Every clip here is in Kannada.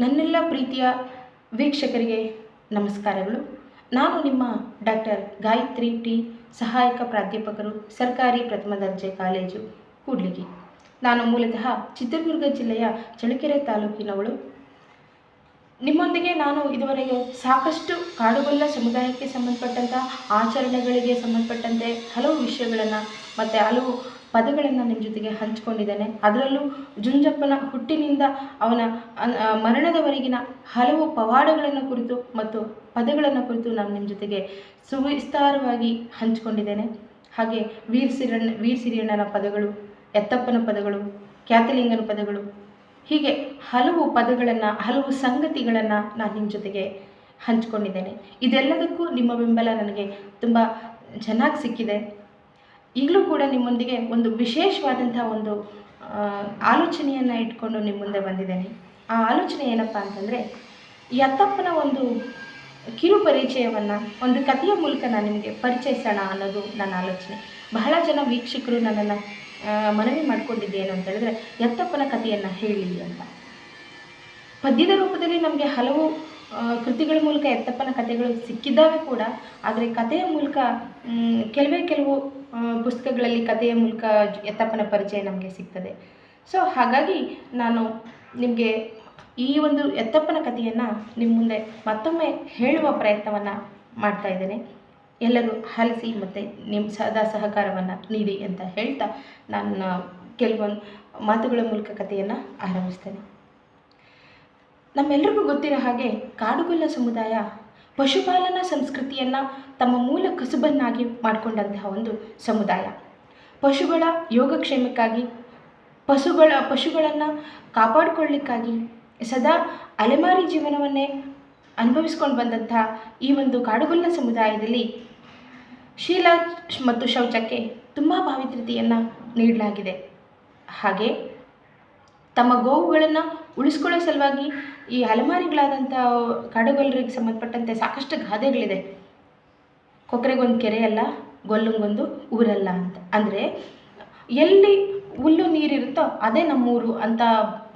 ನನ್ನೆಲ್ಲ ಪ್ರೀತಿಯ ವೀಕ್ಷಕರಿಗೆ ನಮಸ್ಕಾರಗಳು. ನಾನು ನಿಮ್ಮ ಡಾಕ್ಟರ್ ಗಾಯತ್ರಿ ಟಿ ಸಹಾಯಕ ಪ್ರಾಧ್ಯಾಪಕರು, ಸರ್ಕಾರಿ ಪ್ರಥಮ ದರ್ಜೆ ಕಾಲೇಜು, ಕೂಡ್ಲಿಗಿ. ನಾನು ಮೂಲತಃ ಚಿತ್ರದುರ್ಗ ಜಿಲ್ಲೆಯ ಚಳ್ಳಕೆರೆ ತಾಲೂಕಿನವಳು. ನಿಮ್ಮೊಂದಿಗೆ ನಾನು ಇದುವರೆಗೆ ಸಾಕಷ್ಟು ಕಾಡುಗೊಲ್ಲ ಸಮುದಾಯಕ್ಕೆ ಸಂಬಂಧಪಟ್ಟಂಥ ಆಚರಣೆಗಳಿಗೆ ಸಂಬಂಧಪಟ್ಟಂತೆ ಹಲವು ವಿಷಯಗಳನ್ನು ಮತ್ತು ಹಲವು ಪದಗಳನ್ನು ನಿಮ್ಮ ಜೊತೆಗೆ ಹಂಚಿಕೊಂಡಿದ್ದೇನೆ. ಅದರಲ್ಲೂ ಜುಂಜಪ್ಪನ ಹುಟ್ಟಿನಿಂದ ಅವನ ಮರಣದವರೆಗಿನ ಹಲವು ಪವಾಡಗಳನ್ನು ಕುರಿತು ಮತ್ತು ಪದಗಳನ್ನು ಕುರಿತು ನಾನು ನಿಮ್ಮ ಜೊತೆಗೆ ಸುವಿಸ್ತಾರವಾಗಿ ಹಂಚಿಕೊಂಡಿದ್ದೇನೆ. ಹಾಗೆ ವೀರ್ ಸಿರಣ್ಣ, ವೀರ್ ಸಿರಿಯಣ್ಣನ ಪದಗಳು, ಎತ್ತಪ್ಪನ ಪದಗಳು, ಖ್ಯಾತಲಿಂಗನ ಪದಗಳು, ಹೀಗೆ ಹಲವು ಪದಗಳನ್ನು, ಹಲವು ಸಂಗತಿಗಳನ್ನು ನಾನು ನಿಮ್ಮ ಜೊತೆಗೆ ಹಂಚಿಕೊಂಡಿದ್ದೇನೆ. ಇದೆಲ್ಲದಕ್ಕೂ ನಿಮ್ಮ ಬೆಂಬಲ ನನಗೆ ತುಂಬ ಚೆನ್ನಾಗಿ ಸಿಕ್ಕಿದೆ. ಈಗಲೂ ಕೂಡ ನಿಮ್ಮೊಂದಿಗೆ ಒಂದು ವಿಶೇಷವಾದಂಥ ಒಂದು ಆಲೋಚನೆಯನ್ನು ಇಟ್ಕೊಂಡು ನಿಮ್ಮ ಮುಂದೆ ಬಂದಿದ್ದೇನೆ. ಆ ಆಲೋಚನೆ ಏನಪ್ಪ ಅಂತಂದರೆ ಯತ್ತಪ್ಪನ ಒಂದು ಕಿರು ಪರಿಚಯವನ್ನು, ಒಂದು ಕಥೆಯ ಮೂಲಕ ನಾನು ನಿಮಗೆ ಪರಿಚಯಿಸೋಣ ಅನ್ನೋದು ನನ್ನ ಆಲೋಚನೆ. ಬಹಳ ಜನ ವೀಕ್ಷಕರು ನನ್ನನ್ನು ಮನವಿ ಮಾಡ್ಕೊಂಡಿದ್ದೇನು ಅಂತ ಹೇಳಿದ್ರೆ ಯತ್ತಪ್ಪನ ಕಥೆಯನ್ನು ಹೇಳಿ ಅಂತ. ಪದ್ಯದ ರೂಪದಲ್ಲಿ ನಮಗೆ ಹಲವು ಕೃತಿಗಳ ಮೂಲಕ ಎತ್ತಪ್ಪನ ಕಥೆಗಳು ಸಿಕ್ಕಿದ್ದಾವೆ ಕೂಡ, ಆದರೆ ಕಥೆಯ ಮೂಲಕ ಕೆಲವೇ ಕೆಲವು ಪುಸ್ತಕಗಳಲ್ಲಿ ಕಥೆಯ ಮೂಲಕ ಎತ್ತಪ್ಪನ ಪರಿಚಯ ನಮಗೆ ಸಿಗ್ತದೆ. ಸೊ ಹಾಗಾಗಿ ನಾನು ನಿಮಗೆ ಈ ಒಂದು ಎತ್ತಪ್ಪನ ಕಥೆಯನ್ನು ನಿಮ್ಮ ಮುಂದೆ ಮತ್ತೊಮ್ಮೆ ಹೇಳುವ ಪ್ರಯತ್ನವನ್ನು ಮಾಡ್ತಾ ಇದ್ದೇನೆ. ಎಲ್ಲರೂ ಹಲಸಿ ಮತ್ತು ನಿಮ್ಮ ಸದಾ ಸಹಕಾರವನ್ನು ನೀಡಿ ಅಂತ ಹೇಳ್ತಾ ನನ್ನ ಕೆಲವೊಂದು ಮಾತುಗಳ ಮೂಲಕ ಕಥೆಯನ್ನು ಆರಂಭಿಸ್ತೇನೆ. ನಮ್ಮೆಲ್ರಿಗೂ ಗೊತ್ತಿರೋ ಹಾಗೆ ಕಾಡುಗೊಲ್ಲ ಸಮುದಾಯ ಪಶುಪಾಲನಾ ಸಂಸ್ಕೃತಿಯನ್ನು ತಮ್ಮ ಮೂಲ ಕಸುಬನ್ನಾಗಿ ಮಾಡಿಕೊಂಡಂತಹ ಒಂದು ಸಮುದಾಯ. ಪಶುಗಳ ಯೋಗಕ್ಷೇಮಕ್ಕಾಗಿ, ಪಶುಗಳ, ಪಶುಗಳನ್ನು ಕಾಪಾಡಿಕೊಳ್ಳಿಕ್ಕಾಗಿ ಸದಾ ಅಲೆಮಾರಿ ಜೀವನವನ್ನೇ ಅನುಭವಿಸ್ಕೊಂಡು ಬಂದಂತಹ ಈ ಒಂದು ಕಾಡುಗೊಲ್ಲ ಸಮುದಾಯದಲ್ಲಿ ಶೀಲ ಮತ್ತು ಶೌಚಕ್ಕೆ ತುಂಬ ಪಾವಿತ್ರ್ಯತೆಯನ್ನು ನೀಡಲಾಗಿದೆ. ಹಾಗೆ ತಮ್ಮ ಗೋವುಗಳನ್ನು ಉಳಿಸ್ಕೊಳ್ಳೋ ಸಲುವಾಗಿ ಈ ಅಲೆಮಾರಿಗಳಾದಂಥ ಕಾಡುಗೊಲ್ಲರಿಗೆ ಸಂಬಂಧಪಟ್ಟಂತೆ ಸಾಕಷ್ಟು ಗಾದೆಗಳಿದೆ. ಕೊಕ್ಕರೆಗೊಂದು ಕೆರೆ ಅಲ್ಲ, ಗೊಲ್ಲಂಗೊಂದು ಊರಲ್ಲ ಅಂತ. ಅಂದರೆ ಎಲ್ಲಿ ಹುಲ್ಲು ನೀರಿರುತ್ತೋ ಅದೇ ನಮ್ಮೂರು ಅಂತ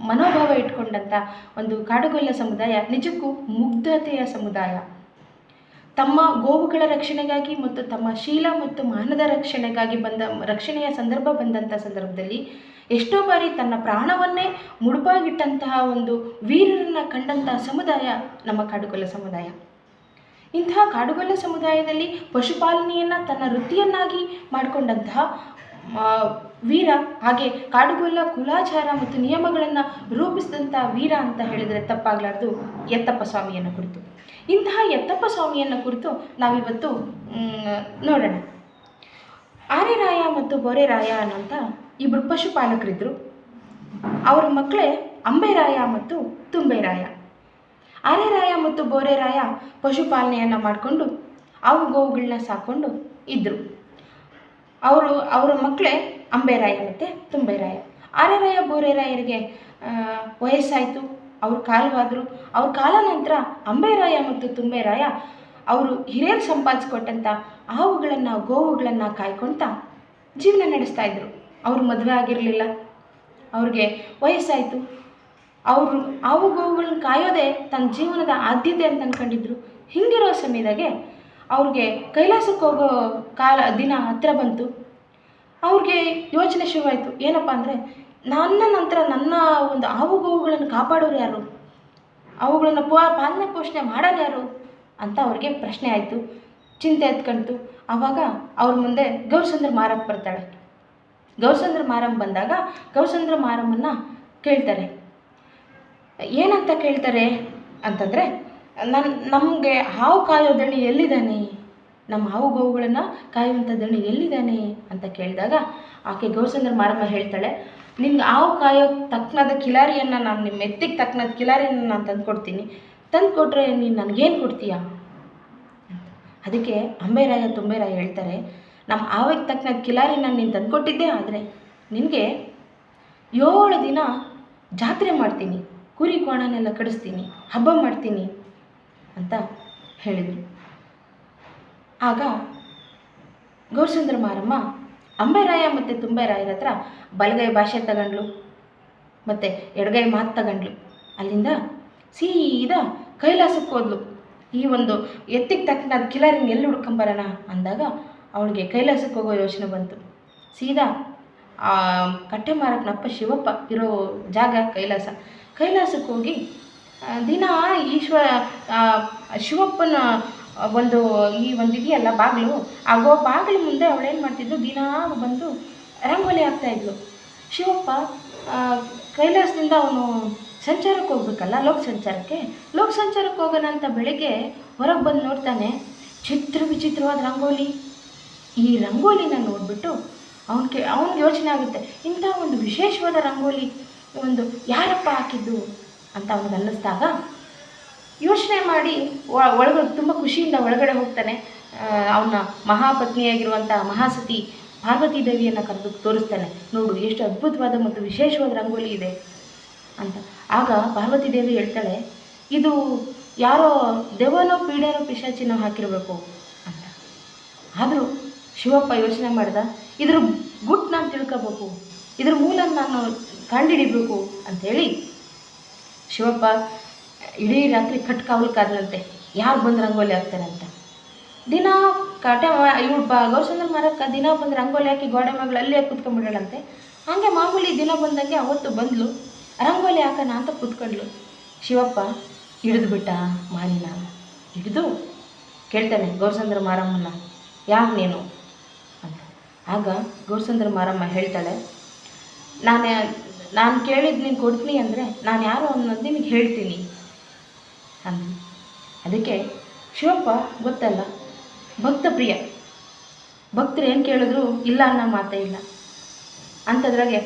ಮನೋಭಾವ ಇಟ್ಕೊಂಡಂಥ ಒಂದು ಕಾಡುಗೊಲ್ಲ ಸಮುದಾಯ ನಿಜಕ್ಕೂ ಮುಗ್ಧತೆಯ ಸಮುದಾಯ. ತಮ್ಮ ಗೋವುಗಳ ರಕ್ಷಣೆಗಾಗಿ ಮತ್ತು ತಮ್ಮ ಶೀಲ ಮತ್ತು ಮಾನದ ರಕ್ಷಣೆಗಾಗಿ ಬಂದ, ರಕ್ಷಣೆಯ ಸಂದರ್ಭ ಬಂದಂಥ ಸಂದರ್ಭದಲ್ಲಿ ಎಷ್ಟೋ ಬಾರಿ ತನ್ನ ಪ್ರಾಣವನ್ನೇ ಮುಡುಪಾಗಿಟ್ಟಂತಹ ಒಂದು ವೀರರನ್ನು ಕಂಡಂತಹ ಸಮುದಾಯ ನಮ್ಮ ಕಾಡುಗೊಲ್ಲ ಸಮುದಾಯ. ಇಂತಹ ಕಾಡುಗೊಲ್ಲ ಸಮುದಾಯದಲ್ಲಿ ಪಶುಪಾಲನೆಯನ್ನು ತನ್ನ ವೃತ್ತಿಯನ್ನಾಗಿ ಮಾಡಿಕೊಂಡಂತಹ ವೀರ, ಹಾಗೆ ಕಾಡುಗೊಲ್ಲ ಕುಲಾಚಾರ ಮತ್ತು ನಿಯಮಗಳನ್ನು ರೂಪಿಸಿದಂಥ ವೀರ ಅಂತ ಹೇಳಿದರೆ ತಪ್ಪಾಗಲಾರ್ದು ಎತ್ತಪ್ಪ ಸ್ವಾಮಿಯನ್ನು ಕುರಿತು. ಇಂತಹ ಎತ್ತಪ್ಪ ಸ್ವಾಮಿಯನ್ನು ಕುರಿತು ನಾವಿವತ್ತು ನೋಡೋಣ. ಆರೆರಾಯ ಮತ್ತು ಬೊರೆರಾಯ ಅನ್ನೋಂಥ ಇಬ್ಬರು ಪಶುಪಾಲಕರಿದ್ದರು ಅವರ ಮಕ್ಕಳೇ ಅಂಬೆರಾಯ ಮತ್ತು ತುಂಬೆರಾಯ. ಅರೆರಾಯ ಮತ್ತು ಬೋರೆರಾಯ ಪಶುಪಾಲನೆಯನ್ನು ಮಾಡಿಕೊಂಡು ಅವು ಗೋವುಗಳನ್ನ ಸಾಕೊಂಡು ಇದ್ದರು ಅವರು, ಅವರ ಮಕ್ಕಳೇ ಅಂಬೆರಾಯ ಮತ್ತು ತುಂಬೆರಾಯ. ಅರೆರಾಯ, ಬೋರೆರಾಯರಿಗೆ ವಯಸ್ಸಾಯಿತು. ಅವ್ರ ಕಾಲವಾದರು. ಅವ್ರ ಕಾಲ ನಂತರ ಅಂಬೆರಾಯ ಮತ್ತು ತುಂಬೆರಾಯ ಅವರು ಹಿರಿಯರು ಸಂಪಾದಿಸಿಕೊಟ್ಟಂಥ ಹಾವುಗಳನ್ನು ಗೋವುಗಳನ್ನು ಕಾಯ್ಕೊಳ್ತಾ ಜೀವನ ನಡೆಸ್ತಾ ಇದ್ರು. ಅವ್ರು ಮದುವೆ ಆಗಿರಲಿಲ್ಲ. ಅವ್ರಿಗೆ ವಯಸ್ಸಾಯಿತು. ಅವರು ಅವು ಗೋವುಗಳನ್ನ ಕಾಯೋದೇ ತನ್ನ ಜೀವನದ ಆದ್ಯತೆ ಅಂತ ಅಂದ್ಕೊಂಡಿದ್ರು ಹಿಂಗಿರೋ ಸಮಯದಾಗೆ ಅವ್ರಿಗೆ ಕೈಲಾಸಕ್ಕೆ ಹೋಗೋ ಕಾಲ, ದಿನ ಹತ್ತಿರ ಬಂತು. ಅವ್ರಿಗೆ ಯೋಚನೆ ಶುರುವಾಯಿತು. ಏನಪ್ಪ ಅಂದರೆ ನನ್ನ ನಂತರ ನನ್ನ ಒಂದು ಹಾವು ಗೋವುಗಳನ್ನು ಕಾಪಾಡೋರು ಯಾರು? ಅವುಗಳನ್ನು ಪೋ, ಪಾಲನೆ ಪೋಷಣೆ ಮಾಡೋರು ಯಾರು? ಅಂತ ಅವ್ರಿಗೆ ಪ್ರಶ್ನೆ ಆಯಿತು. ಚಿಂತೆ ಎತ್ಕೊಂತು. ಆವಾಗ ಅವ್ರ ಮುಂದೆ ಗೌರಸಂದ್ರ ಮಾರಕ್ಕೆ ಬರ್ತಾಳೆ. ಗೌರಸಂದ್ರ ಮಾರಮ್ಮ ಬಂದಾಗ ಗೌಸಂದ್ರ ಮಾರಮ್ಮನ್ನ ಕೇಳ್ತಾರೆ. ಏನಂತ ಕೇಳ್ತಾರೆ ಅಂತಂದರೆ ನನ್ನ ನಮಗೆ ಹಾವು ಕಾಯೋ ದಣಿ ಎಲ್ಲಿದ್ದಾನೆ? ನಮ್ಮ ಹಾವು ಗೋವುಗಳನ್ನು ಕಾಯುವಂಥ ದಣಿ ಎಲ್ಲಿದ್ದಾನೆ? ಅಂತ ಕೇಳಿದಾಗ ಆಕೆ ಗೌರಸಂದ್ರ ಮಾರಮ್ಮ ಹೇಳ್ತಾಳೆ ನಿನ್ಗೆ ಹಾವು ಕಾಯೋ ತಕ್ಕನಾದ ಕಿಲಾರಿಯನ್ನು ನಾನು ನಿಮ್ಮ ಎತ್ತಿಗೆ ತಕ್ಕನಾದ ಕಿಲಾರಿಯನ್ನು ನಾನು ತಂದು ಕೊಡ್ತೀನಿ ತಂದು ಕೊಟ್ಟರೆ ನೀನು ನನಗೇನು ಕೊಡ್ತೀಯಾ? ಅದಕ್ಕೆ ಅಂಬೆರಾಯ, ತುಂಬೆರಾಯ ಹೇಳ್ತಾರೆ ನಮ್ಮ ಆವಿಗೆ ತಕ್ಕನಾದ ನಾನು ನೀನು ತಂದುಕೊಟ್ಟಿದ್ದೆ, ಆದರೆ ನಿನಗೆ ಏಳು ದಿನ ಜಾತ್ರೆ ಮಾಡ್ತೀನಿ, ಕುರಿ ಕೋಣನೆಲ್ಲ ಕಡಿಸ್ತೀನಿ, ಹಬ್ಬ ಮಾಡ್ತೀನಿ ಅಂತ ಹೇಳಿದರು. ಆಗ ಗೌರಸುಂದರ ಮಾರಮ್ಮ ಅಂಬೆರಾಯ ಮತ್ತು ತುಂಬೆರಾಯರ ಹತ್ರ ಬಲಗೈ ಭಾಷೆ ತಗೊಂಡ್ಲು ಮತ್ತು ಎಡಗೈ ಮಾತು ತಗೊಂಡ್ಲು ಅಲ್ಲಿಂದ ಸೀದಾ ಕೈಲಾಸಕ್ಕೆ ಹೋದ್ಲು. ಈ ಒಂದು ಎತ್ತಿಗೆ ತಕ್ಕನಾದ ಕಿಲಾರಿನ ಎಲ್ಲಿ ಹುಡ್ಕೊಂಬರೋಣ ಅಂದಾಗ ಅವಳಿಗೆ ಕೈಲಾಸಕ್ಕೆ ಹೋಗೋ ಯೋಚನೆ ಬಂತು. ಸೀದಾ, ಆ ಕಟ್ಟೆ ಮಾರಕ್ಕನಪ್ಪ ಶಿವಪ್ಪ ಇರೋ ಜಾಗ ಕೈಲಾಸ. ಕೈಲಾಸಕ್ಕೆ ಹೋಗಿ ದಿನ ಈಶ್ವ ಶಿವಪ್ಪನ ಒಂದು ಈ ಒಂದು ಇದೆಯಲ್ಲ ಬಾಗಿಲು, ಆಗೋ ಬಾಗಿಲು ಮುಂದೆ ಅವಳೇನು ಮಾಡ್ತಿದ್ಲು? ದಿನ ಬಂದು ರಂಗೋಲಿ ಹಾಕ್ತಾಯಿದ್ಲು ಶಿವಪ್ಪ ಕೈಲಾಸದಿಂದ ಅವನು ಸಂಚಾರಕ್ಕೆ ಹೋಗ್ಬೇಕಲ್ಲ, ಲೋಕ ಸಂಚಾರಕ್ಕೆ? ಲೋಕ ಸಂಚಾರಕ್ಕೆ ಹೋಗೋಣ ಅಂತ ಬೆಳಿಗ್ಗೆ ಹೊರಗೆ ಬಂದು ನೋಡ್ತಾನೆ, ಚಿತ್ರ ವಿಚಿತ್ರವಾದ ರಂಗೋಲಿ. ಈ ರಂಗೋಲಿನ ನೋಡಿಬಿಟ್ಟು ಅವನಿಗೆ, ಅವ್ನಿಗೆ ಯೋಚನೆ ಆಗುತ್ತೆ, ಇಂಥ ಒಂದು ವಿಶೇಷವಾದ ರಂಗೋಲಿ ಒಂದು ಯಾರಪ್ಪ ಹಾಕಿದ್ದು ಅಂತ ಅವನಿಗೆ ಅನ್ನಿಸ್ದಾಗ ಯೋಚನೆ ಮಾಡಿ ಒಳಗಡೆ ತುಂಬ ಖುಷಿಯಿಂದ ಒಳಗಡೆ ಹೋಗ್ತಾನೆ. ಅವನ ಮಹಾಪತ್ನಿಯಾಗಿರುವಂಥ ಮಹಾಸತಿ ಪಾರ್ವತಿ ದೇವಿಯನ್ನು ಕರೆದು ತೋರಿಸ್ತಾನೆ. ನೋಡು, ಎಷ್ಟು ಅದ್ಭುತವಾದ ಮತ್ತು ವಿಶೇಷವಾದ ರಂಗೋಲಿ ಇದೆ ಅಂತ. ಆಗ ಪಾರ್ವತಿ ದೇವಿ ಹೇಳ್ತಾಳೆ, ಇದು ಯಾರೋ ದೆವನೋ ಪೀಡೆನೋ ಪಿಶಾಚಿನೋ ಹಾಕಿರಬೇಕು ಅಂತ. ಆದರೂ ಶಿವಪ್ಪ ಯೋಚನೆ ಮಾಡ್ದ, ಇದ್ರ ಗುಟ್ಟು ನಾನು ತಿಳ್ಕೊಬೇಕು, ಇದ್ರ ಮೂಲ ನಾನು ಕಂಡುಹಿಡಿಬೇಕು ಅಂಥೇಳಿ ಶಿವಪ್ಪ ಇಡೀ ರಾತ್ರಿ ಕಟ್ ಕಾವಲು ಕಾದ್ನಂತೆ. ಯಾರು ಬಂದು ರಂಗೋಲಿ ಹಾಕ್ತಾರೆ ಅಂತ. ದಿನ ಕಾಟೆ ಇವಳು ಬಾ ಗೌರಿಚಂದ್ರ ಮಾರಕ್ಕ ದಿನ ಬಂದು ರಂಗೋಲಿ ಹಾಕಿ ಗೋಡೆ ಮಗಳು ಅಲ್ಲೇ ಕೂತ್ಕೊಂಡ್ಬಿಡಳಂತೆ ಹಾಗೆ ಮಾಮೂಲಿ ದಿನ ಬಂದಂಗೆ ಅವತ್ತು ಬಂದಳು ರಂಗೋಲಿ ಹಾಕೋಣ ಅಂತ ಕೂತ್ಕೊಂಡ್ಳು ಶಿವಪ್ಪ ಹಿಡಿದು ಬಿಟ್ಟ ಮಾರಿನ ಹಿಡಿದು ಕೇಳ್ತಾನೆ ಗೌರಿಚಂದ್ರ ಮಾರಮ್ಮನ ಯಾರು ನೀನು? ಆಗ ಗೌರಸುಂದರ ಮಾರಮ್ಮ ಹೇಳ್ತಾಳೆ, ನಾನು ನಾನು ಕೇಳಿದ್ದು ನೀನು ಕೊಡ್ತೀನಿ ಅಂದರೆ ನಾನು ಯಾರು ಅನ್ನೋದು ನಿನಗೆ ಹೇಳ್ತೀನಿ ಅಂದ. ಅದಕ್ಕೆ ಶಿವಪ್ಪ ಗೊತ್ತಲ್ಲ, ಭಕ್ತ ಪ್ರಿಯ. ಭಕ್ತರು ಏನು ಕೇಳಿದ್ರು, ಇಲ್ಲ ಅನ್ನೋ ಮಾತೇ ಇಲ್ಲ. ಅಂಥದ್ರಾಗೆ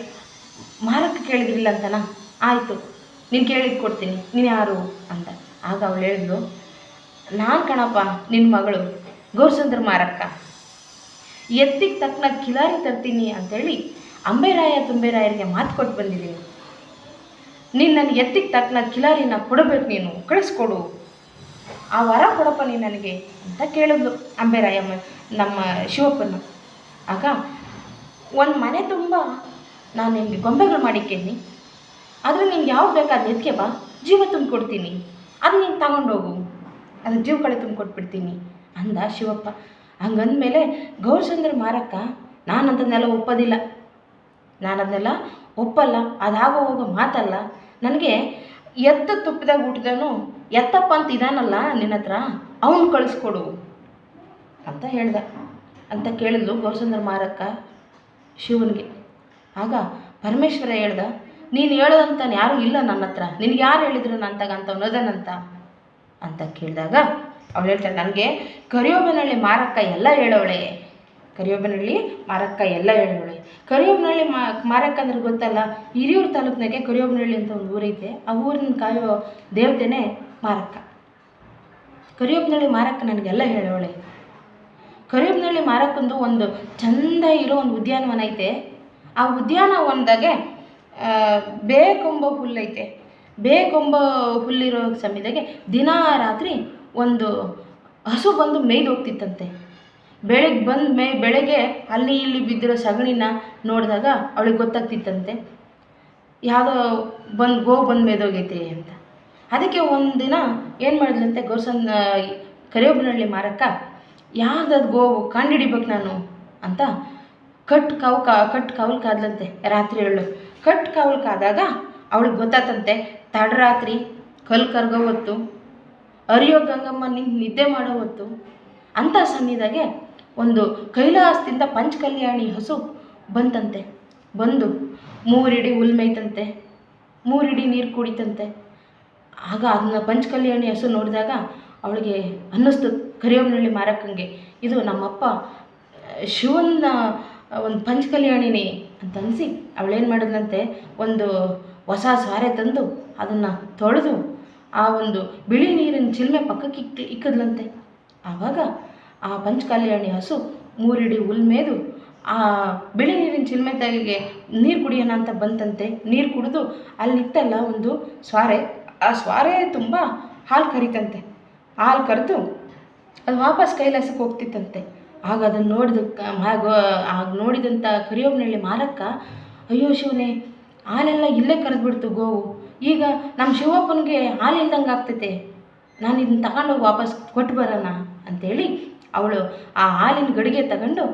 ಮಾರಕ್ಕೆ ಕೇಳಿದ್ರಿಲ್ಲ ಅಂತನ? ಆಯಿತು, ನೀನು ಕೇಳಿದ್ದು ಕೊಡ್ತೀನಿ, ನೀನು ಯಾರು ಅಂತ. ಆಗ ಅವಳು ಹೇಳಿದ್ಲು, ನಾನು ಕಣಪ್ಪ ನಿನ್ನ ಮಗಳು ಗೌರ್ಸಂದ್ರ ಮಾರಕ್ಕ. ಎತ್ತಿಗೆ ತಕ್ಕನ ಕಿಲಾರಿ ತರ್ತೀನಿ ಅಂತೇಳಿ ಅಂಬೆರಾಯ ತುಂಬೆರಾಯರಿಗೆ ಮಾತು ಕೊಟ್ಟು ಬಂದಿದ್ದೀನಿ. ನೀನು ನನ್ನ ಎತ್ತಿಗೆ ತಕ್ಕನ ಕಿಲಾರಿನ ಕೊಡಬೇಕು ನೀನು, ಕಳಿಸ್ಕೊಡು. ಆ ವರ ಕೊಡಪ್ಪ ನೀನು ನನಗೆ ಅಂತ ಕೇಳಿದ್ಲು ಅಂಬೆರಾಯಮ್ಮ ನಮ್ಮ ಶಿವಪ್ಪನ. ಆಗ ಒಂದು ಮನೆ ತುಂಬ ನಾನು ನಿಮಗೆ ಗೊಂಬೆಗಳು ಮಾಡಿಕ್ಕೇನಿ ಆದರೆ ನಿಂಗೆ ಯಾವ್ದು ಬೇಕಾದ ಎತ್ಕೆ ಬಾ, ಜೀವ ತುಂಬಿಕೊಡ್ತೀನಿ. ಅದು ನೀನು ತಗೊಂಡೋಗು. ಅದು ಜೀವ ಕಳೆ ತುಂಬಿ ಕೊಟ್ಬಿಡ್ತೀನಿ ಅಂದ ಶಿವಪ್ಪ. ಹಂಗಂದಮೇಲೆ ಗೌರಚಂದ್ರ ಮಾರಕ್ಕ ನಾನು ಅದನ್ನೆಲ್ಲ ಒಪ್ಪೋದಿಲ್ಲ. ನಾನು ಅದನ್ನೆಲ್ಲ ಒಪ್ಪಲ್ಲ, ಅದಾಗೋ ಹೋಗೋ ಮಾತಲ್ಲ. ನನಗೆ ಎತ್ತ ತುಪ್ಪದಾಗ ಹುಟ್ಟಿದನು ಎತ್ತಪ್ಪ ಅಂತ ಇದಾನಲ್ಲ ನಿನ್ನ ಹತ್ರ, ಅವನು ಕಳಿಸ್ಕೊಡು ಅಂತ ಹೇಳ್ದ. ಅಂತ ಕೇಳಿದ್ಲು ಗೌರಚಂದ್ರ ಮಾರಕ್ಕ ಶಿವನಿಗೆ. ಆಗ ಪರಮೇಶ್ವರ ಹೇಳ್ದ, ನೀನು ಹೇಳೋದಂತ ಯಾರೂ ಇಲ್ಲ ನನ್ನ ಹತ್ರ ನಿನಗೆ ಯಾರು ಹೇಳಿದ್ರು ನನ್ನ ಅಂತ ಅನ್ನೋದನಂತ. ಅಂತ ಕೇಳಿದಾಗ ಅವಳು ಹೇಳ್ತಾಳೆ, ನನಗೆ ಕರಿಯೋಬನಳ್ಳಿ ಮಾರಕ್ಕ ಎಲ್ಲ ಹೇಳೋಳೆ ಕರಿಯೋಬನಹಳ್ಳಿ ಮಾರಕ್ಕ ಎಲ್ಲ ಹೇಳೋಳೆ ಕರಿಯೋಬನಹಳ್ಳಿ ಮಾ, ಮಾರಕ್ಕ ಅಂದ್ರೆ ಗೊತ್ತಲ್ಲ, ಹಿರಿಯೂರು ತಾಲೂಕಿನಾಗೆ ಕರಿಯೋಬನಹಳ್ಳಿ ಅಂತ ಒಂದು ಊರೈತೆ, ಆ ಊರಿನ ಕಾಯೋ ದೇವತೆನೇ ಮಾರಕ್ಕ. ಕರಿಯೋಬನಹಳ್ಳಿ ಮಾರಕ್ಕ ನನಗೆಲ್ಲ ಹೇಳೋಳೆ ಕರಿಯೋಬನಳ್ಳಿ ಮಾರಕ್ಕೊಂದು ಒಂದು ಚಂದ ಇರೋ ಒಂದು ಉದ್ಯಾನವನ ಐತೆ ಆ ಉದ್ಯಾನವನದಾಗೆ ಬೇಕೊಂಬ ಹುಲ್ಲೈತೆ. ಬೇಕೊಂಬ ಹುಲ್ಲಿರೋ ಸಮಯದಾಗೆ ದಿನಾ ರಾತ್ರಿ ಒಂದು ಹಸು ಬಂದು ಮೇಯ್ದು ಹೋಗ್ತಿತ್ತಂತೆ ಬೆಳಗ್ಗೆ ಬಂದ ಮೇ, ಬೆಳಗ್ಗೆ ಅಲ್ಲಿ ಇಲ್ಲಿ ಬಿದ್ದಿರೋ ಸಗಣಿನ ನೋಡಿದಾಗ ಅವಳಿಗೆ ಗೊತ್ತಾಗ್ತಿತ್ತಂತೆ. ಯಾವುದೋ ಬಂದು ಗೋ ಬಂದು ಮೇದೋಗೈತೆ ಅಂತ. ಅದಕ್ಕೆ ಒಂದಿನ ಏನು ಮಾಡಿದ್ಲಂತೆ ಗೋಸನ್ ಕರಿಯೊಬ್ಬನಹಳ್ಳಿ ಮಾರಕ್ಕ ಯಾವ್ದದು ಗೋವು ಕಂಡುಹಿಡಿಬೇಕು ನಾನು ಅಂತ ಕಟ್ ಕಾವು ಕಟ್ ಕಾವಲು ಕಾದ್ಲಂತೆ ರಾತ್ರಿ ಹೇಳು ಕಟ್ ಕಾವಲು ಕಾದಾಗ ಅವಳಿಗೆ ಗೊತ್ತಾತಂತೆ ತಡರಾತ್ರಿ ಕಲ್ ಕರ್ಗೋ ಹೊತ್ತು, ಅರಿಯೋ ಗಂಗಮ್ಮ ನಿಂತು ನಿದ್ದೆ ಮಾಡೋ ಹೊತ್ತು ಅಂಥ ಸನ್ನಿದಾಗೆ ಒಂದು ಕೈಲಾಸದಿಂದ ಪಂಚಕಲ್ಯಾಣಿ ಹಸು ಬಂತಂತೆ. ಬಂದು ಮೂರಿಡಿ ಮೇಯ್ತಂತೆ ಮೂರಿಡಿ ನೀರು ಕುಡಿತಂತೆ. ಆಗ ಅದನ್ನ ಪಂಚಕಲ್ಯಾಣಿ ಹಸು ನೋಡಿದಾಗ ಅವಳಿಗೆ ಅನ್ನಿಸ್ತು ಕರಿಯಮ್ಮನಹಳ್ಳಿ ಮಾರಕ್ಕಂಗೆ, ಇದು ನಮ್ಮಪ್ಪ ಶಿವನ ಒಂದು ಪಂಚಕಲ್ಯಾಣಿನಿ ಅಂತ ಅನಿಸಿ, ಅವಳೇನು ಮಾಡಿದ್ಲಂತೆ, ಒಂದು ಹೊಸ ಸಾರೆ ತಂದು ಅದನ್ನು ತೊಳೆದು ಆ ಒಂದು ಬಿಳಿ ನೀರಿನ ಚಿಲ್ಮೆ ಪಕ್ಕಕ್ಕೆ ಇಕ್ ಇಕ್ಕದ್ಲಂತೆ. ಆವಾಗ ಆ ಪಂಚಕಲ್ಯಾಣಿ ಹಸು ಮೂರಿಡಿ ಉಲ್ಮೇದು ಮೇದು ಆ ಬಿಳಿ ನೀರಿನ ಚಿಲ್ಮೆ ತೆಗೆಗೆ ನೀರು ಕುಡಿಯೋಣ ಅಂತ ಬಂತಂತೆ. ನೀರು ಕುಡಿದು ಅಲ್ಲಿತ್ತಲ್ಲ ಒಂದು ಸ್ವಾರೆ. ಆ ಸ್ವಾರೆ ತುಂಬ ಹಾಲು ಕರಿತಂತೆ. ಹಾಲು ಕರೆದು ಅದು ವಾಪಸ್ ಕೈಲಾಸಕ್ಕೆ ಹೋಗ್ತಿತ್ತಂತೆ. ಆಗ ಅದನ್ನು ನೋಡಿದ ಆಗ ನೋಡಿದಂಥ ಕರಿಯೋಬ್ನಳ್ಳಿ ಮಾರಕ್ಕ ಅಯ್ಯೋ ಶಿವನೇ, ಹಾಲೆಲ್ಲ ಇಲ್ಲೇ ಕರೆದ್ಬಿಡ್ತು ಗೋವು. ಈಗ ನಮ್ಮ ಶಿವಪ್ಪನಿಗೆ ಹಾಲು ಇಲ್ದಂಗೆ ಆಗ್ತೈತೆ. ನಾನು ಇದನ್ನ ತಗೊಂಡೋಗಿ ವಾಪಸ್ ಕೊಟ್ಟು ಬರೋಣ ಅಂಥೇಳಿ ಅವಳು ಆ ಹಾಲಿನ ಗಡಿಗೆ ತಗೊಂಡು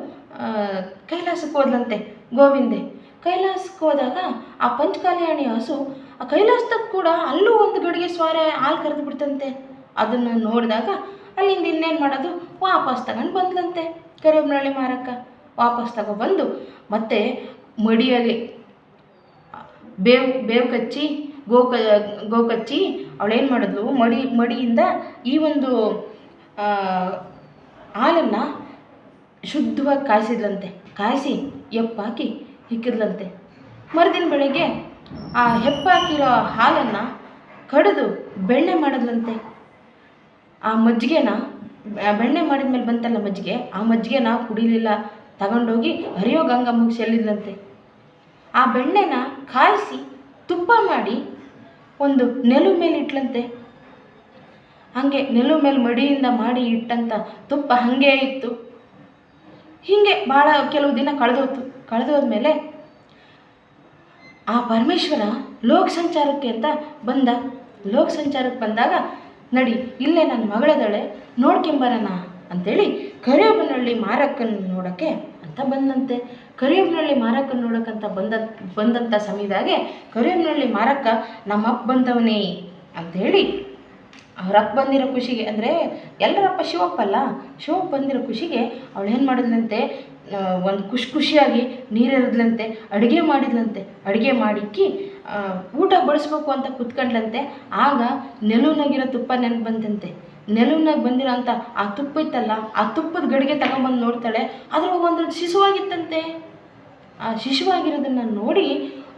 ಕೈಲಾಸಕ್ಕೆ ಹೋದ್ಲಂತೆ, ಗೋವಿಂದೆ. ಕೈಲಾಸಕ್ಕೆ ಹೋದಾಗ ಆ ಪಂಚಕಾಲ್ಯಾಣಿ ಹಸು ಆ ಕೈಲಾಸದಾಗ ಕೂಡ ಅಲ್ಲೂ ಒಂದು ಗಡಿಗೆ ಸ್ವಾರ ಹಾಲು ಕರೆದು ಬಿಡ್ತಂತೆ. ಅದನ್ನು ನೋಡಿದಾಗ ಅಲ್ಲಿಂದ ಇನ್ನೇನು ಮಾಡೋದು? ವಾಪಸ್ ತಗೊಂಡು ಬಂದ್ಲಂತೆ ಕರಿಯಮ್ಮನಹಳ್ಳಿ ಮಾರಕ್ಕ. ವಾಪಸ್ ತಗೊಬಂದು ಮತ್ತೆ ಮಡಿಯಾಗಿ ಬೇವು ಬೇವು ಕಚ್ಚಿ ಗೋ ಗೋಕಚ್ಚಿ ಅವಳೇನು ಮಾಡಿದ್ಲು? ಮಡಿ, ಮಡಿಯಿಂದ ಈ ಒಂದು ಹಾಲನ್ನು ಶುದ್ಧವಾಗಿ ಕಾಯಿಸಿದ್ಲಂತೆ. ಕಾಯಿಸಿ ಹೆಪ್ಪಾಕಿ ಇಕ್ಕಿದ್ಲಂತೆ ಮರುದಿನ ಬೆಳಗ್ಗೆ ಆ ಹೆಪ್ಪಾಕಿರೋ ಹಾಲನ್ನು ಕಡಿದು ಬೆಣ್ಣೆ ಮಾಡಿದ್ಲಂತೆ. ಆ ಮಜ್ಜಿಗೆನ ಬೆಣ್ಣೆ ಮಾಡಿದ ಮೇಲೆ ಬಂತಲ್ಲ ಮಜ್ಜಿಗೆ, ಆ ಮಜ್ಜಿಗೆನ ಕುಡಿಲಿಲ್ಲ. ತಗೊಂಡೋಗಿ ಹರಿಯೋ ಗಂಗಮ್ಮಗೆ ಚೆಲ್ಲಿದ್ಲಂತೆ ಆ ಬೆಣ್ಣೆನ ಕಾಯಿಸಿ ತುಪ್ಪ ಮಾಡಿ ಒಂದು ನೆಲು ಮೇಲೆ ಇಟ್ಲಂತೆ ಹಾಗೆ ನೆಲು ಮೇಲೆ ಮಡಿಯಿಂದ ಮಾಡಿ ಇಟ್ಟಂಥ ತುಪ್ಪ ಹಾಗೇ ಇತ್ತು. ಹೀಗೆ ಭಾಳ ಕೆಲವು ದಿನ ಕಳೆದೋಯ್ತು ಕಳೆದೋದ್ಮೇಲೆ ಆ ಪರಮೇಶ್ವರ ಲೋಕ ಸಂಚಾರಕ್ಕೆ ಅಂತ ಬಂದ. ಲೋಕ ಸಂಚಾರಕ್ಕೆ ಬಂದಾಗ, ನಡಿ, ಇಲ್ಲೇ ನನ್ನ ಮಗಳದಳೆ ನೋಡ್ಕೊಂಬರೋಣ ಅಂಥೇಳಿ ಕರಿಯಬ್ಬನಹಳ್ಳಿ ಮಾರಕ್ಕನ ನೋಡೋಕ್ಕೆ ಅಂತ ಬಂದಂತೆ ಕರಿಯಮ್ನಳ್ಳಿ ಮಾರಕ್ಕ ನೋಡೋಕ್ಕಂತ ಬಂದ ಬಂದಂಥ ಸಮಯದಾಗೆ ಕರಿಯಮ್ನಳ್ಳಿ ಮಾರಕ್ಕ ನಮ್ಮಪ್ಪ ಬಂದವನೇ ಅಂಥೇಳಿ ಅವ್ರಪ್ಪ ಬಂದಿರೋ ಖುಷಿಗೆ ಅಂದರೆ ಎಲ್ಲರಪ್ಪ ಶಿವಪ್ಪ ಅಲ್ಲ, ಶಿವಪ್ಪ ಬಂದಿರೋ ಖುಷಿಗೆ ಅವಳು ಏನು ಮಾಡಿದ್ಲಂತೆ ಒಂದು ಖುಷಿ ಖುಷಿಯಾಗಿ ನೀರೆರೆದ್ಲಂತೆ ಅಡುಗೆ ಮಾಡಿದ್ಲಂತೆ, ಅಡುಗೆ ಮಾಡಿಕ್ಕಿ ಊಟ ಬಡಿಸ್ಬೇಕು ಅಂತ ಕುತ್ಕೊಂಡ್ಲಂತೆ, ಆಗ ನೆಲುನಾಗಿರೋ ತುಪ್ಪ ನೆನಪು ಬಂತಂತೆ. ನೆಲುನಾಗ ಬಂದಿರೋ ಅಂಥ ಆ ತುಪ್ಪ ಇತ್ತಲ್ಲ, ಆ ತುಪ್ಪದ ಗಡಿಗೆ ತಗೊಂಬಂದು ನೋಡ್ತಾಳೆ. ಅದ್ರೊಳಗೆ ಒಂದು ಶಿಶುವಾಗಿತ್ತಂತೆ ಆ ಶಿಶುವಾಗಿರೋದನ್ನ ನೋಡಿ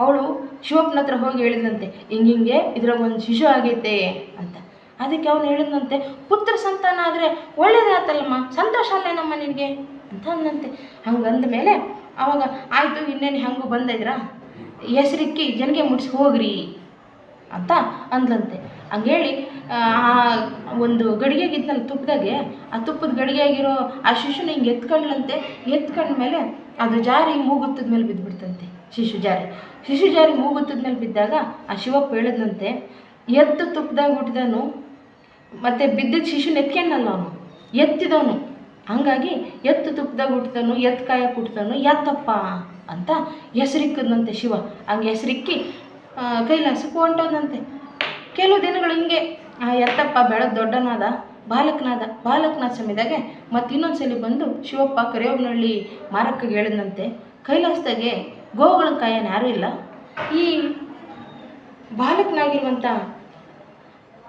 ಅವಳು ಶಿವಪ್ಪನ ಹತ್ರ ಹೋಗಿ ಹೇಳಿದಂತೆ ಹಿಂಗಿಂಗೆ ಇದ್ರಾಗ ಒಂದು ಶಿಶು ಆಗೈತೆ ಅಂತ. ಅದಕ್ಕೆ ಅವನು ಹೇಳಿದಂತೆ ಪುತ್ರ ಸಂತಾನ ಆದರೆ ಒಳ್ಳೇದಾತಲ್ಲಮ್ಮ, ಸಂತೋಷ ಅಲ್ಲೇನಮ್ಮ ನಿನಗೆ ಅಂತ ಅಂದಂತೆ ಹಂಗಂದ ಮೇಲೆ ಅವಾಗ, ಆಯಿತು, ಇನ್ನೇನು ಹೆಂಗು ಬಂದಿದ್ರಾ ಹೆಸರಿಕ್ಕಿ, ಜನಗೆ ಮುಟ್ಸಿ ಹೋಗ್ರಿ ಅಂತ ಅಂದ್ಲಂತೆ. ಹಂಗೇಳಿ ಆ ಒಂದು ಗಡಿಗೆಗಿದ್ನಲ್ಲ ತುಪ್ಪದಾಗೆ, ಆ ತುಪ್ಪದ ಗಡಿಗೆಯಾಗಿರೋ ಆ ಶಿಶುನ ಹಿಂಗೆ ಎತ್ಕೊಂಡ್ಲಂತೆ ಎತ್ಕೊಂಡ್ಮೇಲೆ ಅದು ಜಾರಿ ಮೂಗುತ್ತದ ಮೇಲೆ ಬಿದ್ದುಬಿಡ್ತಂತೆ ಶಿಶು ಜಾರಿ. ಶಿಶು ಜಾರಿ ಮೂಗುತ್ತದ ಮೇಲೆ ಬಿದ್ದಾಗ ಆ ಶಿವಪ್ಪ ಹೇಳಿದ್ನಂತೆ, ಎತ್ತು ತುಪ್ಪದಾಗ ಹುಟ್ಟಿದನು ಮತ್ತು ಬಿದ್ದಿದ್ದ ಶಿಶುನ ಎತ್ಕೊಂಡಲ್ಲ ಅವನು, ಎತ್ತಿದವನು. ಹಂಗಾಗಿ ಎತ್ತು ತುಪ್ಪದಾಗ ಹುಟ್ಟಿದನು ಎತ್ತು ಕಾಯಕ್ಕೆ ಹುಟ್ಟಿದನು ಎತ್ತಪ್ಪ ಅಂತ ಹೆಸರಿಕ್ಕದಂತೆ ಶಿವ. ಹಂಗೆ ಹೆಸರಿಕ್ಕಿ ಕೈಲಾಸಕ್ಕೆ ಹೊಂಟೋದಂತೆ ಕೆಲವು ದಿನಗಳು ಹಿಂಗೆ ಆ ಎತ್ತಪ್ಪ ಬೆಳೆದ ದೊಡ್ಡನಾದ ಬಾಲಕನಾದ ಬಾಲಕನಾದ ಸಮಯದಾಗೆ ಮತ್ತೆ ಇನ್ನೊಂದು ಸಲ ಬಂದು ಶಿವಪ್ಪ ಕರಿಯವ್ನಹಳ್ಳಿ ಮಾರಕ್ಕೆ ಹೇಳಿದಂತೆ ಕೈಲಾಸದಾಗೆ ಗೋವುಗಳ ಕಾಯನ್ನು ಯಾರೂ ಇಲ್ಲ. ಈ ಬಾಲಕನಾಗಿರುವಂಥ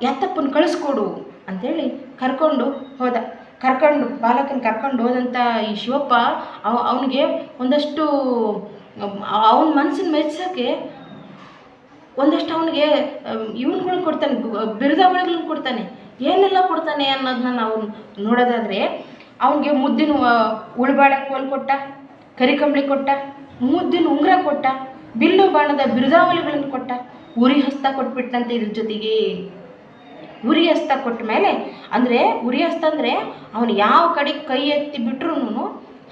ಎತ್ತಪ್ಪನ ಕಳಿಸ್ಕೊಡು ಅಂಥೇಳಿ ಕರ್ಕೊಂಡು ಹೋದ. ಕರ್ಕೊಂಡು ಬಾಲಕನ ಕರ್ಕೊಂಡು ಹೋದಂಥ ಈ ಶಿವಪ್ಪ ಅವ ಅವನಿಗೆ ಒಂದಷ್ಟು, ಅವನ ಮನಸ್ಸನ್ನು ಮೆಚ್ಚೋಕ್ಕೆ ಒಂದಷ್ಟು ಅವನಿಗೆ ಇವನ್ಗಳನ್ನ ಕೊಡ್ತಾನೆ ಬಿರುದಾವಳಿಗಳನ್ನ ಕೊಡ್ತಾನೆ. ಏನೆಲ್ಲ ಕೊಡ್ತಾನೆ ಅನ್ನೋದನ್ನ ನಾವು ನೋಡೋದಾದರೆ, ಅವನಿಗೆ ಮುದ್ದಿನ ಉಳ್ಬಾಳೆ ಕೋಲ್ ಕೊಟ್ಟ, ಕರಿಕಂಬಳಿ ಕೊಟ್ಟ, ಮುದ್ದಿನ ಉಂಗುರ ಕೊಟ್ಟ, ಬಿಲ್ಲು ಬಾಣದ ಬಿರುದಾವಳಿಗಳನ್ನು ಕೊಟ್ಟ, ಉರಿ ಹಸ್ತ ಕೊಟ್ಬಿಟ್ಟಂತೆ ಇದ್ರ ಜೊತೆಗೆ. ಉರಿ ಹಸ್ತ ಕೊಟ್ಟ ಮೇಲೆ, ಅಂದರೆ, ಉರಿ ಹಸ್ತ ಅಂದರೆ, ಅವನು ಯಾವ ಕಡೆ ಕೈ ಎತ್ತಿ ಬಿಟ್ರು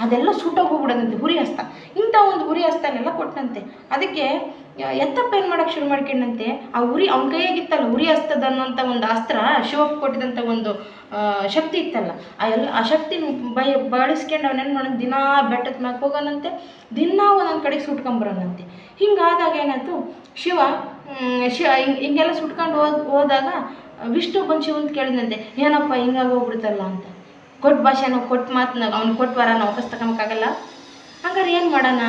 ಅದೆಲ್ಲ ಸುಟ್ಟೋಗಿ ಹುರಿ ಹಸ್ತ. ಇಂಥ ಒಂದು ಹುರಿ ಹಸ್ತನೆಲ್ಲ ಕೊಟ್ಟನಂತೆ ಅದಕ್ಕೆ ಎತ್ತಪ್ಪ ಏನು ಮಾಡೋಕ್ಕೆ ಶುರು ಮಾಡ್ಕೊಂಡಂತೆ? ಆ ಉರಿ ಅವನ ಕೈಯಾಗಿತ್ತಲ್ಲ, ಉರಿ ಹಸ್ತದ ಅನ್ನೋಂಥ ಒಂದು ಅಸ್ತ್ರ, ಶಿವಪ್ಪ ಕೊಟ್ಟಿದಂಥ ಒಂದು ಶಕ್ತಿ ಇತ್ತಲ್ಲ, ಆ ಎಲ್ಲ, ಆ ಶಕ್ತಿನ ಬೈ ಬಳಸ್ಕೊಂಡು ಅವನೇನು ಮಾಡೋದು ದಿನಾ ಬೆಟ್ಟದ ಮ್ಯಾಕ್ ಹೋಗೋನಂತೆ ದಿನಾ ಒಂದೊಂದು ಕಡೆಗೆ ಸುಟ್ಕೊಂಬರೋನಂತೆ ಹಿಂಗಾದಾಗ ಏನಾಯ್ತು? ಶಿವ ಶಿವ ಹಿಂಗೆ, ಹಿಂಗೆಲ್ಲ ಸುಟ್ಕೊಂಡು ಹೋದ್, ಹೋದಾಗ, ವಿಷ್ಣು ಬಂದು ಶಿವಂತ ಕೇಳಿದಂತೆ ಏನಪ್ಪ ಹಿಂಗಾಗಿ ಹೋಗ್ಬಿಡ್ತಲ್ಲ ಅಂತ. ಕೊಟ್ಟು ಭಾಷೆನೋ ಕೊಟ್ಟು ಮಾತನ್ನ ಅವ್ನು ಕೊಟ್ಟು ವರ ನಾವು ವಾಪಸ್ ತಗೊಳಕ್ಕಾಗಲ್ಲ ಹಂಗಾರೆ ಏನು ಮಾಡೋಣ?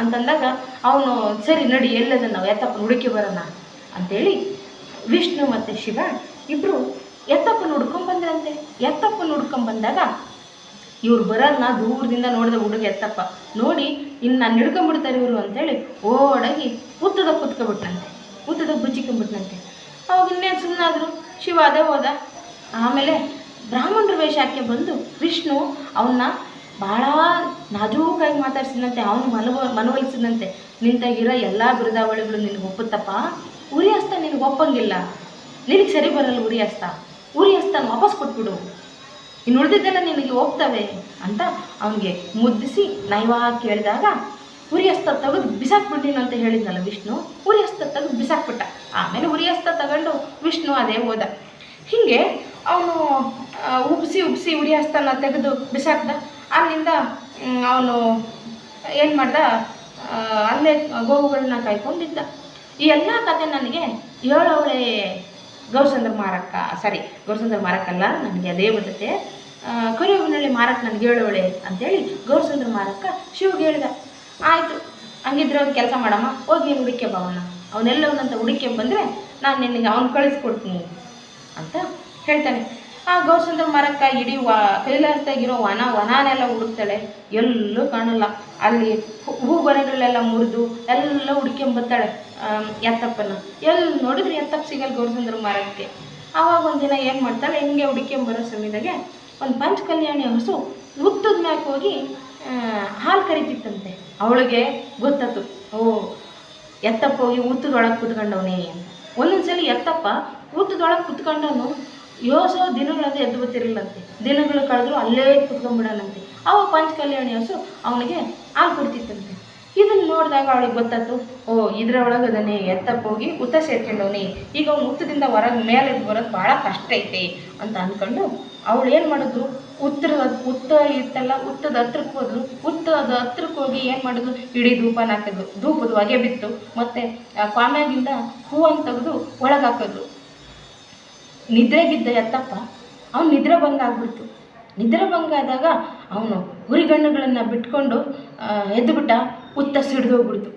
ಅಂತಂದಾಗ ಅವನು, ಸರಿ ನಡಿ ಎಲ್ಲದ ನಾವು ಎತ್ತಪ್ಪನ ಹುಡುಕಿ ಬರೋಣ ಅಂತೇಳಿ ವಿಷ್ಣು ಮತ್ತು ಶಿವ ಇಬ್ಬರು ಎತ್ತಪ್ಪನ ಹುಡ್ಕೊಂಬಂದ್ರಂತೆ ಎತ್ತಪ್ಪನ ಹುಡ್ಕೊಂಬಂದಾಗ ಇವ್ರು ಬರೋದನ್ನ ದೂರದಿಂದ ನೋಡಿದ ಹುಡುಗ ಎತ್ತಪ್ಪ ನೋಡಿ ಇನ್ನು ನಾನು ಹಿಡ್ಕೊಂಬಿಡ್ತಾರೆ ಇವರು ಅಂತೇಳಿ ಓಡಾಗಿ ಉತ್ತದ ಕುತ್ಕೊಬಿಟ್ನಂತೆ, ಉತ್ತದ ಬುಚ್ಚಿಕೊಂಬಿಟ್ನಂತೆ ಅವಾಗ ಇನ್ನೇನು ಸುಮ್ಮನಾದ್ರು ಶಿವ ಅದೇ ಹೋದ. ಆಮೇಲೆ ಬ್ರಾಹ್ಮಣರ ವೇಷ ಹಾಕಿ ಬಂದು ವಿಷ್ಣು ಅವನ್ನ ಬಹಳ ನಾಜೂಕಾಗಿ ಮಾತಾಡ್ಸಿದಂತೆ ಅವನು ಮನವ ಮನವೊಲಿಸಿದಂತೆ ನಿಂತಾಗಿರೋ ಎಲ್ಲ ಬಿರುದಾವಳಿಗಳು ನಿನಗೆ ಒಪ್ಪುತ್ತಪ್ಪ? ಉರಿ ಹಸ್ತ ನಿನಗೆ ಒಪ್ಪಂಗಿಲ್ಲ. ನಿನಗೆ ಸರಿ ಬರಲ್ಲ ಉರಿ ಹಸ್ತ. ಉರಿ ಹಸ್ತ ವಾಪಸ್ ಕೊಟ್ಬಿಡು. ಇನ್ನು ಉಳಿದಿದ್ದೆಲ್ಲ ನಿನಗೆ ಹೋಗ್ತವೆ ಅಂತ ಅವನಿಗೆ ಮುದ್ದಿಸಿ ನಯವಾಗಿ ಕೇಳಿದಾಗ, ಉರಿ ಹಸ್ತ ತೆಗೆದು ಬಿಸಾಕ್ಬಿಟ್ಟಿನ ಅಂತ ಹೇಳಿದ್ನಲ್ಲ ವಿಷ್ಣು. ಉರಿ ಹಸ್ತ ತೆಗೆದು ಬಿಸಾಕ್ಬಿಟ್ಟ. ಆಮೇಲೆ ಉರಿ ಹಸ್ತ ತಗೊಂಡು ವಿಷ್ಣು ಅದೇ ಹೋದ. ಹೀಗೆ ಅವನು ಉಬ್ಬಿಸಿ ಉಬ್ಬಿಸಿ ಉರಿ ಹಸ್ತನ ತೆಗೆದು ಬಿಸಾಕ್ದ. ಅಲ್ಲಿಂದ ಅವನು ಏನು ಮಾಡ್ದ? ಅಲ್ಲೇ ಗೋವುಗಳನ್ನ ಕಾಯ್ಕೊಂಡಿದ್ದ. ಈ ಎಲ್ಲ ಕತೆ ನನಗೆ ಏಳವಳೆ ಗೌರಸಂದ್ರ ಮಾರಕ್ಕ. ಸಾರಿ, ಗೌರಸಂದ್ರ ಮಾರಕ್ಕಲ್ಲ, ನನಗೆ ಅದೇ ಬರ್ತೈತೆ. ಕರಿಯೋಗಿನಳ್ಳಿ ಮಾರಕ್ಕ ನನಗೆ ಏಳವಳೆ ಅಂತೇಳಿ ಗೌರಸಂದ್ರ ಮಾರಕ್ಕ ಶಿವಗೆ ಹೇಳ್ದ. ಆಯಿತು, ಹಂಗಿದ್ರೆ ಅವ್ನು ಕೆಲಸ ಮಾಡಮ್ಮ, ಹೋಗಿ ಹುಡುಕೆ ಬಾವಣ್ಣ ಅವನ್ನೆಲ್ಲವನ್ನಂತ ಹುಡುಕೆ ಬಂದರೆ ನಾನು ನಿನಗೆ ಅವ್ನು ಕಳಿಸ್ಕೊಡ್ತೀನಿ ಅಂತ ಹೇಳ್ತಾನೆ, ಆ ಗೌಸಂದ್ರ ಮರಕ್ಕ ಇಡೀ ವ, ಕೈಲಾಸದಾಗಿರೋ ವನ, ವನನೆಲ್ಲ ಹುಡುಕ್ತಾಳೆ. ಎಲ್ಲೂ ಕಾಣಲ್ಲ. ಅಲ್ಲಿ ಹೂ- ಬರಗಳೆಲ್ಲ ಮುರಿದು ಎಲ್ಲ ಹುಡ್ಕೊಂಬತ್ತಾಳೆ ಎತ್ತಪ್ಪನ. ಎಲ್ಲಿ ನೋಡಿದ್ರೆ ಎತ್ತಪ್ಪ ಸಿಗಲ್ಲ ಗೌರಸಂದ್ರ ಮರಕ್ಕೆ? ಆವಾಗ ಒಂದಿನ ಏನು ಮಾಡ್ತಾಳೆ, ಹಿಂಗೆ ಹುಡ್ಕೊಂಬರೋ ಸಮಯದಾಗೆ ಒಂದು ಪಂಚ ಕಲ್ಯಾಣಿ ಹಸು ಹುತ್ತದ ಮ್ಯಾಕೆ ಹೋಗಿ ಹಾಲು ಕರಿತಿತ್ತಂತೆ. ಅವಳಿಗೆ ಗೊತ್ತಾತು, ಓ, ಎತ್ತಪ್ಪ ಹೋಗಿ ಊತದೊಳಗೆ ಕುತ್ಕೊಂಡವನೇ. ಅಂತ ಸಲ ಎತ್ತಪ್ಪ ಊತದೊಳಗೆ ಕುತ್ಕೊಂಡವನು ಯೋಸೋ ದಿನಗಳಂತೆ ಎದ್ದು ಗೊತ್ತಿರಲಿಲ್ಲಂತೆ ದಿನಗಳು ಕಳೆದ್ರು ಅಲ್ಲೇ ಕುತ್ಕೊಂಡ್ಬಿಡೋಣಂತೆ ಅವ ಪಂಚ ಕಲ್ಯಾಣಿ ಹಸು ಅವನಿಗೆ ಹಾಲು ಕೊಡ್ತಿತ್ತಂತೆ. ಇದನ್ನು ನೋಡಿದಾಗ ಅವಳಿಗೆ ಗೊತ್ತಾಯ್ತು, ಓ, ಇದ್ರ ಒಳಗದನೆ ಎತ್ತಕ್ಕೆ ಹೋಗಿ ಉತ್ತ ಸೇರ್ಕೊಂಡವನಿ. ಈಗ ಅವ್ನು ಉತ್ತದಿಂದ ಹೊರಗೆ ಮೇಲೆ ಬರೋದು ಭಾಳ ಕಷ್ಟ ಐತೆ ಅಂತ ಅಂದ್ಕೊಂಡು ಅವಳು ಏನು ಮಾಡಿದ್ರು ಉತ್ತರ ಉತ್ತ ಇತ್ತಲ್ಲ, ಉತ್ತದ ಹತ್ರಕ್ಕೆ ಹೋದ್ರು ಉತ್ತದ ಹತ್ರಕ್ಕೆ ಹೋಗಿ ಏನು ಮಾಡಿದ್ರು ಇಡೀ ಧೂಪನ ಹಾಕಿದ್ರು ಧೂಪದ ಹೊಗೆ ಬಿತ್ತು. ಮತ್ತು ಕ್ವಾಮ್ಯಾಗಿಂದ ಹೂವನ್ನು ತೆಗೆದು ಒಳಗೆ ಹಾಕಿದ್ರು ನಿದ್ರೆಗಿದ್ದ ಎತ್ತಪ್ಪ. ಅವ್ನು ನಿದ್ರೆ ಭಂಗ ಆಗ್ಬಿಡ್ತು ನಿದ್ರೆ ಭಂಗ ಆದಾಗ ಅವನು ಹುರಿಗಣ್ಣುಗಳನ್ನು ಬಿಟ್ಕೊಂಡು ಎದ್ದು ಎದ್ದುಬಿಟ್ಟ ಉತ್ತ ಸಿಡ್ದೋಗ್ಬಿಡ್ತು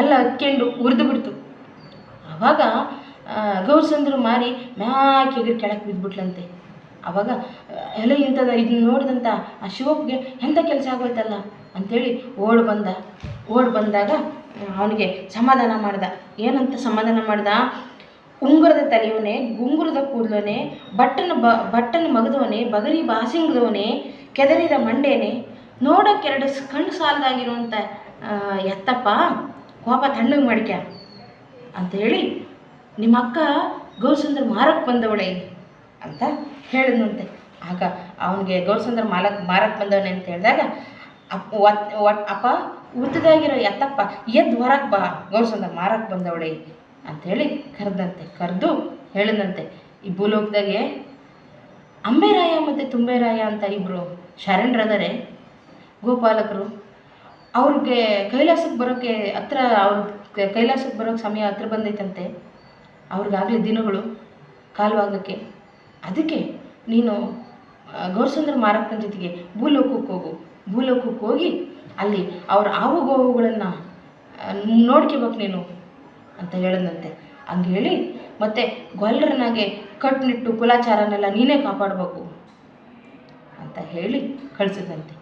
ಎಲ್ಲ ಹತ್ಕೊಂಡು ಉರಿದು ಬಿಡ್ತು. ಆವಾಗ ಗೌರಸಂದ್ರು ಮಾರಿ ಮ್ಯಾಕೆ ಎಗರಿ ಕೆಳಕ್ಕೆ ಬಿದ್ದುಬಿಟ್ಲಂತೆ ಆವಾಗ ಎಲ್ಲ ಇಂಥದ ಇದನ್ನ ನೋಡಿದಂಥ ಆ ಶಿವಪ್ಗೆ ಎಂಥ ಕೆಲಸ ಆಗೋಯ್ತಲ್ಲ ಅಂಥೇಳಿ ಓಡ್ ಬಂದ. ಓಡ್ ಬಂದಾಗ, ಅವನಿಗೆ ಸಮಾಧಾನ ಮಾಡ್ದ. ಏನಂತ ಸಮಾಧಾನ ಮಾಡ್ದ? ಉಂಗುರದ ತಲೆಯವನೇ, ಗುಂಗುರದ ಕೂದಲೋನೆ ಬಟ್ಟನ ಬ, ಬಟ್ಟನ ಮಗದವನೇ, ಬಗರಿ ಬಾಸಿಂಗದವನೇ, ಕೆದರಿದ ಮಂಡೇನೆ ನೋಡಕ್ಕೆರಡು ಎರಡು ಕಣ್ಣು ಸಾಲದಾಗಿರುವಂಥ ಎತ್ತಪ್ಪ, ಕೋಪ ತಣ್ಣಗೆ ಅಂತ ಹೇಳಿ ನಿಮ್ಮ ಅಕ್ಕ ಗೌರಸುಂದರ್ ಮಾರಕ್ಕೆ ಬಂದವಳೆ ಅಂತ ಹೇಳಿದ್ನಂತೆ. ಆಗ ಅವನಿಗೆ ಗೌರಸುಂದರ್ ಮಾಲಕ್ ಮಾರಕ್ಕೆ ಬಂದವನೆ ಅಂತ ಹೇಳಿದಾಗ ಅಪ್ಪ ಅಪ್ಪ, ಉದ್ದದಾಗಿರೋ ಎತ್ತಪ್ಪ, ಎದ್ದು ಹೊರಕ್ ಬಾ, ಗೌರಸುಂದರ್ ಮಾರಕ್ಕೆ ಬಂದವಳೆ. ಅಂಥೇಳಿ ಕರೆದಂತೆ, ಕರೆದು ಹೇಳಿದಂತೆ ಈ ಭೂಲೋಕದಾಗೆ ಅಂಬೆರಾಯ ಮತ್ತು ತುಂಬೆರಾಯ ಅಂತ ಇಬ್ಬರು ಶರಣರದರೆ, ಗೋಪಾಲಕರು. ಅವ್ರಿಗೆ ಕೈಲಾಸಕ್ಕೆ ಬರೋಕ್ಕೆ ಹತ್ರ ಅವ್ರ ಕೈಲಾಸಕ್ಕೆ ಬರೋಕ್ಕೆ ಸಮಯ ಹತ್ರ ಬಂದೈತಂತೆ. ಅವ್ರಿಗಾಗಲೇ ದಿನಗಳು ಕಾಲವಾಗಕ್ಕೆ ಅದಕ್ಕೆ ನೀನು ಗೌರಸುಂದ್ರ ಮಾರಕ್ಕನ ಜೊತೆಗೆ ಭೂಲೋಕಕ್ಕೆ ಹೋಗು. ಭೂಲೋಕಕ್ಕೆ ಹೋಗಿ ಅಲ್ಲಿ ಅವ್ರ ಆವು ಗೋವುಗಳನ್ನು ನೋಡ್ಕೋಬೇಕು ನೀನು. ಅಂತ ಹೇಳಿದಂತೆ. ಹಂಗೆ ಹೇಳಿ, ಮತ್ತು ಗೊಲ್ಲರನಾಗೆ ಕಟ್ನಿಟ್ಟು ಕುಲಾಚಾರನೆಲ್ಲ ನೀನೇ ಕಾಪಾಡಬೇಕು ಅಂತ ಹೇಳಿ ಕಳಿಸಿದಂತೆ.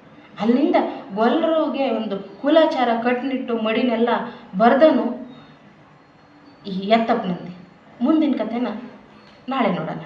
ಅಲ್ಲಿಂದ ಗೊಲ್ಲರಿಗೆ ಒಂದು ಕುಲಾಚಾರ ಕಟ್ನಿಟ್ಟು ಮಡಿನೆಲ್ಲ ಬರ್ದನು ಈ ಎತ್ತಪ್ಪನಂತೆ ಮುಂದಿನ ಕಥೆನ ನಾಳೆ ನೋಡೋಣ.